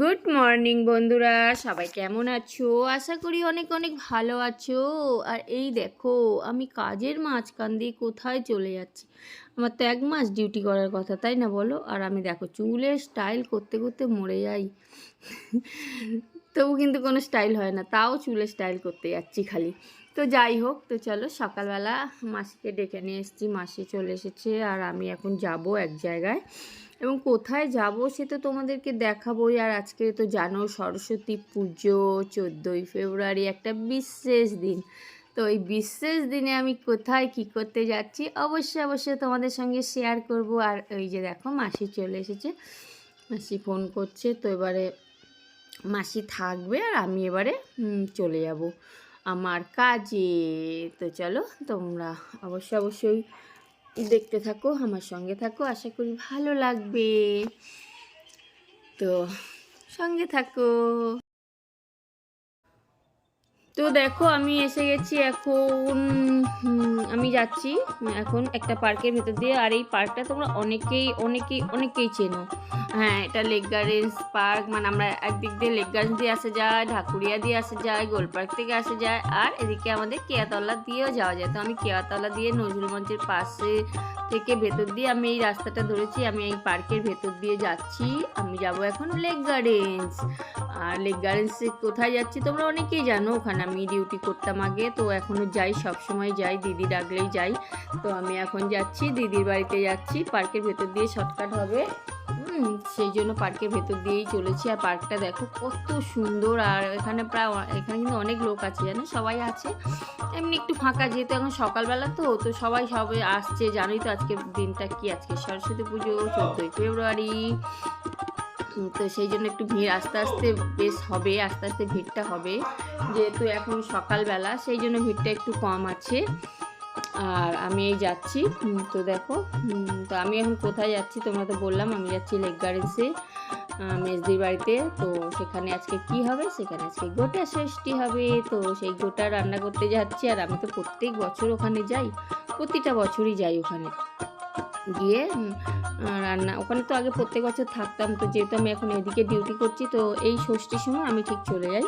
Good morning বন্ধুরা। সবাই কেমন আছো? আশা করি অনেক অনেক ভালো আছো। আর এই দেখো, আমি কাজের মাঝখান দিয়ে কোথায় চলে যাচ্ছি? আমার তো এক মাস ডিউটি করার কথা, তাই না বলো? আর আমি দেখো, চুলের স্টাইল করতে করতে মরে যাই। তবু কিন্তু কোনো স্টাইল হয় না, তাও চুলের স্টাইল করতে যাচ্ছি খালি। তো যাই হোক, তো চলো সকালবেলা মাসিকে ডেকে নিয়ে এসেছি, মাসি চলে এসেছে, আর আমি এখন যাব এক জায়গায়। এবং কোথায় যাব সে তো তোমাদেরকে দেখাবোই। আর আজকে তো জানো সরস্বতী পুজো, চোদ্দোই ফেব্রুয়ারি, একটা বিশেষ দিন। তো এই বিশেষ দিনে আমি কোথায় কি করতে যাচ্ছি অবশ্যই অবশ্যই তোমাদের সঙ্গে শেয়ার করব। আর ওই যে দেখো মাসি চলে এসেছে। মাসি ফোন করছে, তো এবারে মাসি থাকবে আর আমি এবারে চলে যাব আমার কাজে। তো চলো তোমরা অবশ্যই অবশ্যই দেখতে থাকো, আমার সঙ্গে থাকো, আশা করি ভালো লাগবে। তো, সঙ্গে থাকো। তো দেখো, আমি এসে গেছি এখন। আমি যাচ্ছি। এখন একটা পার্কের ভেতর দিয়ে, আর এই পার্কটা তোমরা অনেকেই অনেকেই অনেকেই চেনো। হ্যাঁ এটা লেক গার্ডেন্স পার্ক মানে আমরা একদিক দিয়ে লেক গার্ডেন্স দিয়ে আসা যায়, ঢাকুরিয়া দিয়ে আসা যায় গোল পার্ক থেকে আসা যায়, আর এদিকে আমাদের কেয়াতলা দিয়েও যাওয়া যায়। তো আমি কেয়াতলা দিয়ে নজরুল মঞ্চের পাশে থেকে ভেতর দিয়ে আমি এই রাস্তাটা ধরেছি, আমি এই পার্কের ভেতর দিয়ে যাচ্ছি। আমি যাব এখন লেক গার্ডেন্স। আর লেক গার্ডেন্সে কোথায় যাচ্ছি তোমরা অনেকেই জানো, ওখানে আমি ডিউটি করতাম আগে, তো এখনও যাই সব সময় যাই, দিদি ডাকলেই যাই। তো আমি এখন যাচ্ছি, দিদির বাড়িতে যাচ্ছি। পার্কের ভেতর দিয়ে শর্টকাট হবে। সেই জন্য পার্কের ভেতর দিয়েই চলেছি। আর পার্কটা দেখো কত সুন্দর। আর এখানে প্রায় এখানে কিন্তু অনেক লোক আছে, জানো? সবাই আছে। এমনি একটু ফাঁকা, যেহেতু এখন সকালবেলা তো তো সবাই সবাই আসছে। জানোই তো আজকে দিনটা কি? আজকে সরস্বতী পুজো, চোদ্দোই ফেব্রুয়ারি। তো সেই জন্য একটু ভিড়, আস্তে আস্তে বেশ হবে, আস্তে আস্তে ভিড়টা হবে। যেহেতু এখন সকালবেলা, সেই জন্য ভিড়টা একটু কম আছে। আর আমি এই যাচ্ছি। তো দেখো তো আমি এখন কোথায় যাচ্ছি তোমরা তো বললাম, আমি যাচ্ছি লেক গার্ডেন্সে মেজদির বাড়িতে। তো সেখানে আজকে কি হবে? সেখানে আজকে গোটা ষষ্ঠী হবে। তো সেই গোটা রান্না করতে যাচ্ছি, আর আমি তো প্রত্যেক বছর ওখানে যাই, প্রতিটা বছরই যাই ওখানে। গিয়ে রান্না। ওখানে তো আগে প্রত্যেক বছর থাকতাম, তো যেহেতু আমি এখন এদিকে ডিউটি করছি, তো এই ষষ্ঠীর সময় আমি ঠিক চলে যাই।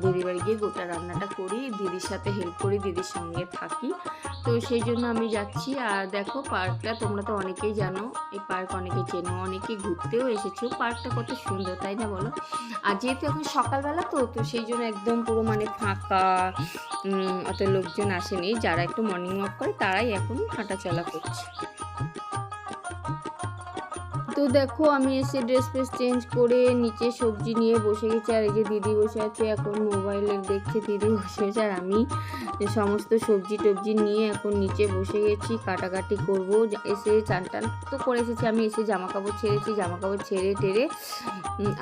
দিদির বাড়ি গিয়ে গোটা রান্নাটা করি, দিদির সাথে হেল্প করি, দিদির সঙ্গে থাকি। তো সেই জন্য আমি যাচ্ছি। আর দেখো, পার্কটা তোমরা তো অনেকেই জানো, এই পার্ক অনেকেই চেনো, অনেকেই ঘুরতেও এসেছ। পার্কটা কত সুন্দর, তাই না বলো? আর যেহেতু এখন সকালবেলা তো তো সেই জন্য একদম পুরো মানে ফাঁকা অত লোকজন আসেনি। যারা একটু মর্নিং ওয়াক করে, তারাই এখন হাঁটাচলা করছে। তো দেখো, আমি এসে ড্রেস ফ্রেস চেঞ্জ করে নিচে সবজি নিয়ে বসে গেছি। আর এই যে দিদি বসে আছে, এখন মোবাইলে দেখছে, দিদি বসে আছে আর আমি। সমস্ত সবজি টবজি নিয়ে এখন নিচে বসে গেছি, কাটাকাটি করব। এসে চান টান তো করে এসেছি আমি, এসে জামা কাপড় ছেড়েছি জামা কাপড় ছেড়ে টেরে।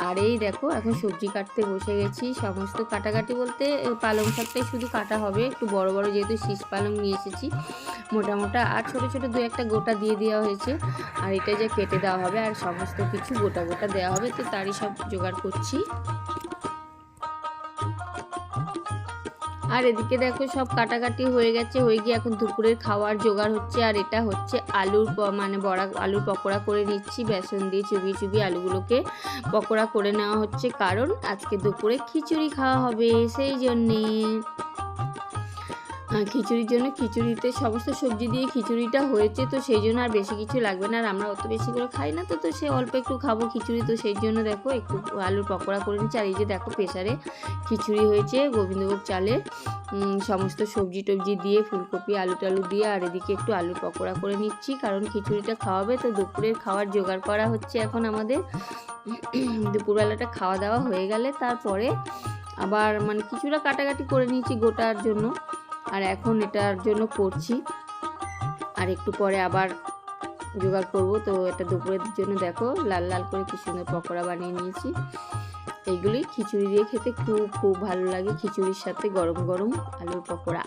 আর এই দেখো, এখন সবজি কাটতে বসে গেছি। সমস্ত কাটাকাটি বলতে পালং শাকটাই শুধু কাটা হবে। একটু বড় বড় যেহেতু শীষ পালং নিয়ে এসেছি মোটা আর ছোট ছোট দু একটা গোটা দিয়ে দেওয়া হয়েছে। আর এটা যে কেটে দেওয়া হবে। আর সমস্ত কিছু গোটা গোটা দেওয়া হবে, তো তারই সব জোগাড় করছি। আর এদিকে দেখো সব কাটাকাটি হয়ে গেছে, হয়ে গিয়ে এখন দুপুরের খাওয়ার জোগাড় হচ্ছে, আর এটা হচ্ছে আলুর মানে বড়া, আলুর পকোড়া করে নিচ্ছি, বেসন দিয়ে চুবিয়ে চুবিয়ে আলুগুলোকে পকোড়া করে নেওয়া হচ্ছে, কারণ আজকে দুপুরে খিচুড়ি খাওয়া হবে, সেই জন্যে। খিচুড়ির জন্য খিচুড়িতে সমস্ত সবজি দিয়ে খিচুড়িটা হয়েছে, তো সেই জন্য আর বেশি কিছু লাগবে না। আর আমরা অত বেশি করে খাই না, তো তো সে অল্প একটু খাব খিচুড়ি, তো সেই জন্য দেখো একটু আলুর পকোড়া করে নিচ্ছি। আর এই যে দেখো প্রেসারে খিচুড়ি হয়েছে গোবিন্দভোগ চালে। সমস্ত সবজি টবজি দিয়ে, ফুলকপি, আলু টালু দিয়ে, আর এদিকে একটু আলুর পকোড়া করে নিচ্ছি, কারণ খিচুড়িটা খাওয়াবে, তো দুপুরের খাওয়ার জোগাড় করা হচ্ছে এখন আমাদের। দুপুরবেলাটা খাওয়া দাওয়া হয়ে গেলে তারপরে আবার মানে কিছুটা কাটাকাটি করে নিয়েছি গোটার জন্য। আর এখন এটার জন্য করছি। আর একটু পরে আবার জোগাড় করব। তো এটা দুপুরের জন্য দেখো, লাল লাল করে কি সুন্দর পকোড়া বানিয়ে নিয়েছি। এইগুলি খিচুড়ি দিয়ে খেতে খুব খুব ভালো লাগে। খিচুড়ির সাথে গরম গরম আলুর পকোড়া।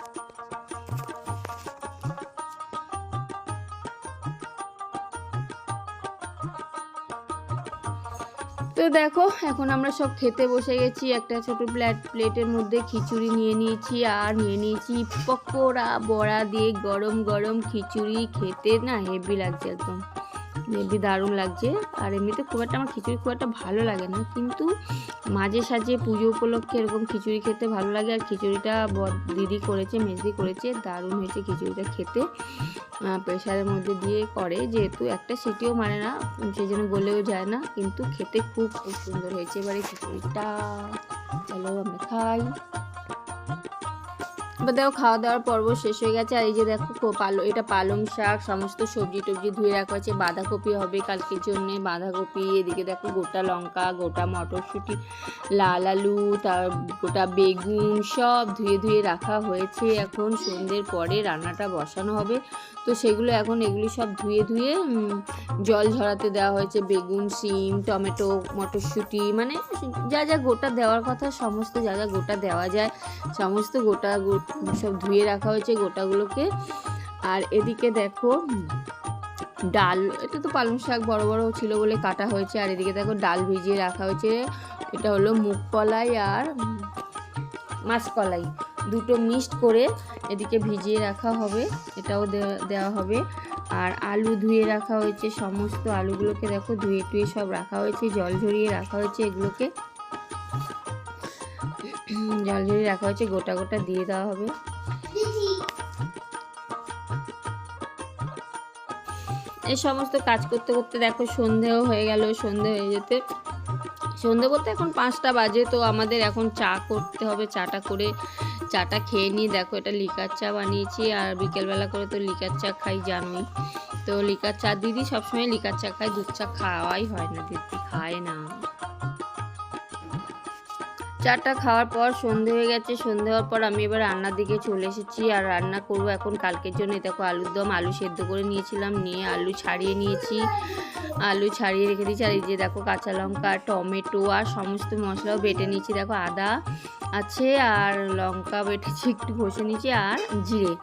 তো দেখো, এখন আমরা সব খেতে বসে গেছি। একটা ছোট প্লেট প্লেটের মধ্যে খিচুড়ি নিয়ে নিয়েছি, আর নিয়ে নিয়েছি পকোড়া, বড়া দিয়ে গরম গরম খিচুড়ি। খেতে না হেভি লাগছে একদম। হেবি দারুণ লাগছে। আর এমনিতে খুব একটা আমার খিচুড়ি খুব একটা ভালো লাগে না। কিন্তু মাঝে সাঝে পুজো উপলক্ষে এরকম খিচুড়ি খেতে ভালো লাগে। আর খিচুড়িটা দিদি করেছে, মেজদি করেছে, দারুণ হয়েছে খিচুড়িটা খেতে। প্রেশারের মধ্যে দিয়ে করে। যেহেতু একটা সিটিও মানে না সেই জন্য গলেও যায় না। কিন্তু খেতে খুব খুব সুন্দর হয়েছে। এবারে খিচুড়িটা, চলো আমরা খাই। এবার দেখো খাওয়া দাওয়ার পর্ব শেষ হয়ে গেছে, আর এই যে দেখো পালো এটা পালং শাক, সমস্ত সবজি টবজি ধুয়ে রাখা হয়েছে। বাঁধাকপি হবে কালকের জন্য। বাঁধাকপি, এদিকে দেখো গোটা লঙ্কা, গোটা মটরশুঁটি, লাল আলু, তার গোটা বেগুন সব ধুয়ে ধুয়ে রাখা হয়েছে। এখন সন্ধ্যের পরে রান্নাটা বসানো হবে। তো সেগুলো এখন এগুলি সব ধুয়ে ধুয়ে জল ঝরাতে দেওয়া হয়েছে। বেগুন সিম টমেটো, মটরশুঁটি মানে যা যা গোটা দেওয়ার কথা, সমস্ত যা যা গোটা দেওয়া যায়, সমস্ত গোটা সব ধুয়ে রাখা হয়েছে গোটাগুলোকে। আর এদিকে দেখো ডাল এটা তো পালং শাক বড় বড় ছিল বলে কাটা হয়েছে। আর এদিকে দেখো ডাল ভিজিয়ে রাখা হয়েছে। এটা হলো মুগ কলাই আর উম, মাসকলাই। দুটো মিক্সড করে এদিকে ভিজিয়ে রাখা হবে এটাও দেওয়া হবে। আর আলু ধুয়ে রাখা হয়েছে সমস্ত আলুগুলোকে দেখো ধুয়ে টুয়ে সব রাখা হয়েছে জল ঝরিয়ে রাখা হয়েছে এগুলোকে। জল ঝরিয়ে রাখা হয়েছে, গোটা গোটা দিয়ে দেওয়া হবে। এই সমস্ত কাজ করতে করতে দেখো সন্ধেও হয়ে গেল, সন্ধে হয়ে যেতে। সন্ধে বলতে এখন পাঁচটা বাজে, তো আমাদের এখন চা করতে হবে, চাটা করে চাটা খেয়ে নিই দেখো এটা লিকার চা বানিয়েছি, আর বিকেলবেলা করে তো লিকার চা খাই জানোই। তো লিকার চা, দিদি সবসময় লিকার চা খায়, দুধ চা খাওয়াই হয় না, দিদি খায় না। চাটা খাওয়ার পর সন্ধে হয়ে গেছে। সন্ধে হওয়ার পর আমি এবার রান্নার দিকে চলে এসেছি আর রান্না করব এখন কালকের জন্য। দেখো আলুর দম, আলু সেদ্ধ করে নিয়েছিলাম, নিয়ে আলু ছাড়িয়ে নিয়েছি। আলু ছাড়িয়ে রেখে দিয়েছি। আর এই যে দেখো কাঁচা লঙ্কা, টমেটো আর সমস্ত মশলাও বেটে নিয়েছি। দেখো আদা আছে আর লঙ্কা বেটেছি, একটু ঘষে নিয়েছি আর জিরে।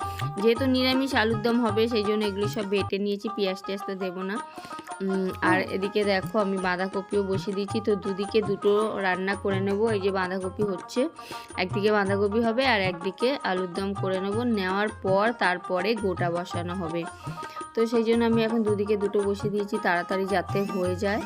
যেহেতু নিরামিষ আলুর দম হবে, সেই জন্য এগুলো সব বেটে নিয়েছি। পেঁয়াজ টেয়াজ তো দেবো না। আর এদিকে দেখো আমি বাঁধাকপিও বসিয়ে দিয়েছি। তো দুদিকে দুটো রান্না করে নেব। এই যে বাঁধাকপি হচ্ছে। একদিকে বাঁধাকপি হবে আর একদিকে আলুর দম করে নেব। নেওয়ার পর তারপরে গোটা বসানো হবে। তো সেই জন্য আমি এখন দুদিকে দুটো বসিয়ে দিয়েছি। তাড়াতাড়ি যাতে হয়ে যায়।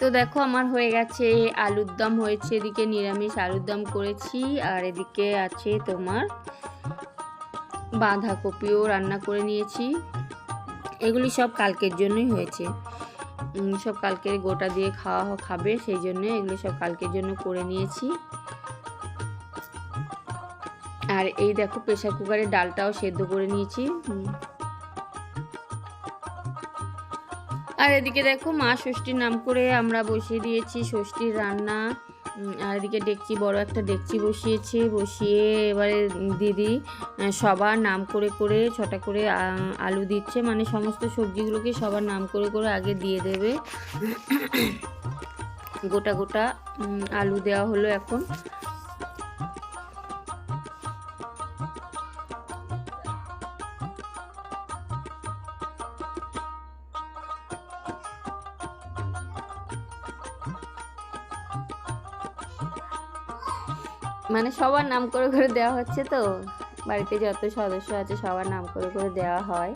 তো দেখো আমার হয়ে গেছে। আলুর দম হয়েছে। এদিকে নিরামিষ আলুর দম করেছি। আর এদিকে আছে তোমার বাঁধাকপিও রান্না করে নিয়েছি। এগুলি সব কালকের জন্যই হয়েছে। সব কালকের গোটা দিয়ে খাওয়া খাবে, সেই জন্য এগুলো সব কালকের জন্য করে নিয়েছি। আর এই দেখো প্রেশার কুকারে ডালটাও সেদ্ধ করে নিয়েছি। আর এদিকে দেখো মা ষষ্ঠীর নাম করে আমরা বসিয়ে দিয়েছি ষষ্ঠীর রান্না। আর এদিকে ডেকচি বড় একটা ডেকচি বসিয়েছে, বসিয়ে এবারে দিদি সবার নাম করে করে ছটা করে আলু দিচ্ছে। মানে সমস্ত সবজিগুলোকে সবার নাম করে করে আগে দিয়ে দেবে। গোটা গোটা আলু দেওয়া হলো এখন। মানে সবার নাম করে করে দেওয়া হচ্ছে তো। বাড়িতে যত সদস্য আছে সবার নাম করে করে দেওয়া হয়।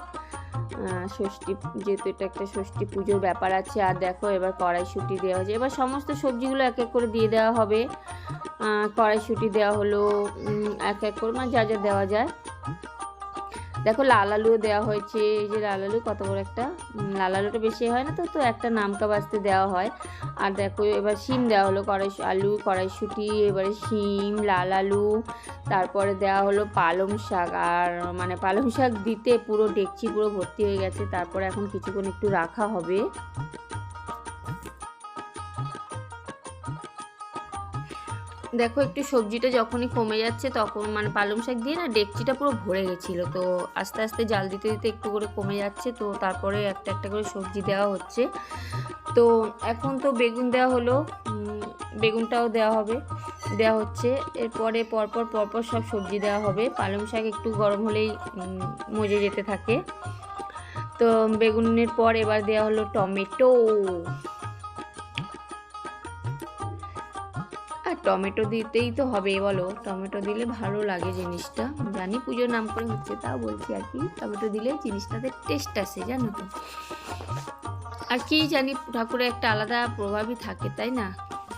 ষষ্ঠী, যেহেতু এটা একটা ষষ্ঠী পুজোর ব্যাপার আছে, আর দেখো এবার কড়াইশুঁটি দেওয়া হয়েছে। এবার সমস্ত সবজিগুলো এক এক করে দিয়ে দেওয়া হবে। কড়াইশুঁটি দেওয়া হলো এক এক করে মানে যা যা দেওয়া যায়। দেখো লাল আলুও দেওয়া হয়েছে, এই যে লাল আলু কত বড় একটা? লাল আলুটা বেশি হয় না তো তো একটা নামকা বাজতে দেওয়া হয়। আর দেখো এবার শিম দেওয়া হলো কড়াই আলু, কড়াইশুঁটি, এবারে শিম, লাল আলু, তারপরে দেওয়া হলো পালং শাক। আর মানে পালং শাক দিতে পুরো ডেকচি পুরো ভর্তি হয়ে গেছে, তারপরে এখন কিছুক্ষণ একটু রাখা হবে। দেখো একটু সবজিটা যখনই কমে যাচ্ছে তখন মানে পালং শাক দিয়ে না ডেকচিটা পুরো ভরে গেছিল। তো আস্তে আস্তে জাল দিতে দিতে একটু করে কমে যাচ্ছে। তো তারপরে একটা একটা করে সবজি দেওয়া হচ্ছে। তো এখন তো বেগুন দেওয়া হলো। বেগুনটাও দেওয়া হবে। দেওয়া হচ্ছে। এরপরে পরপর পরপর সব সবজি দেওয়া হবে। পালং শাক একটু গরম হলেই মজে যেতে থাকে। তো বেগুনের পর এবার দেওয়া হলো টমেটো। টমেটো দিতেই তো হবে, বলো। টমেটো দিলে ভালো লাগে জিনিসটা। জানি পুজোর নাম করে হচ্ছে, তাও বলছি আর কি। টমেটো দিলে জিনিসটাতে টেস্ট আসে, জানো তো। আর কি জানি, ঠাকুরের একটা আলাদা প্রভাবই থাকে, তাই না?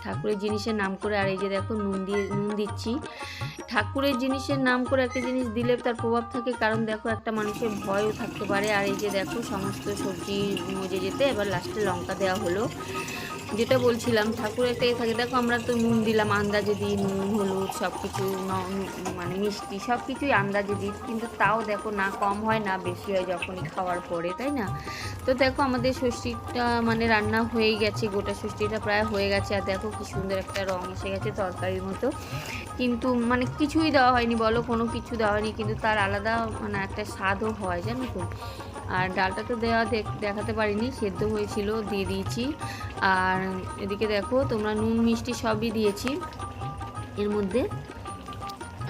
ঠাকুরের জিনিসের নাম করে, আর এই যে দেখো নুন দিয়ে, নুন দিচ্ছি। ঠাকুরের জিনিসের নাম করে একটা জিনিস দিলে তার প্রভাব থাকে, কারণ দেখো একটা মানুষের ভয়ও থাকতে পারে। আর এই যে দেখো সমস্ত সবজি মজে যেতে এবার লাস্টে লঙ্কা দেওয়া হলো। যেটা বলছিলাম, ঠাকুর একটা এ থাকে, দেখো আমরা তো নুন দিলাম, আন্দাজে দিই নুন, হলুদ সব কিছু মানে মিষ্টি সব কিছুই আন্দাজে দিই, কিন্তু তাও দেখো না, কম হয় না, বেশি হয় যখনই খাওয়ার পরে, তাই না? তো দেখো আমাদের ষষ্ঠীটা মানে রান্না হয়ে গেছে, গোটা ষষ্ঠীটা প্রায় হয়ে গেছে, আর দেখো কি সুন্দর একটা রং এসে গেছে তরকারির মতো। কিন্তু মানে কিছুই দেওয়া হয়নি, বলো কোনো কিছু দেওয়া হয়নি, কিন্তু তার আলাদা মানে একটা স্বাদও হয়, জানো তো? আর ডালটা তো দেওয়া দেখ- দেখাতে পারিনি, সেদ্ধ হয়েছিল, দিয়ে দিয়েছি। আর এদিকে দেখো, তোমরা নুন, মিষ্টি সবই দিয়েছি এর মধ্যে।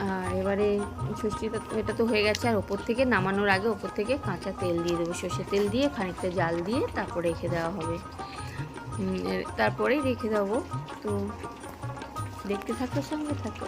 আর এবারে ষষ্ঠীটা এটা তো হয়ে গেছে, আর ওপর থেকে নামানোর আগে ওপর থেকে কাঁচা তেল দিয়ে দেবো। সর্ষে তেল দিয়ে খানিকটা জাল দিয়ে তারপরে রেখে দেওয়া হবে। তারপরেই রেখে দেবো। তো দেখতে থাকো, সঙ্গে থাকো।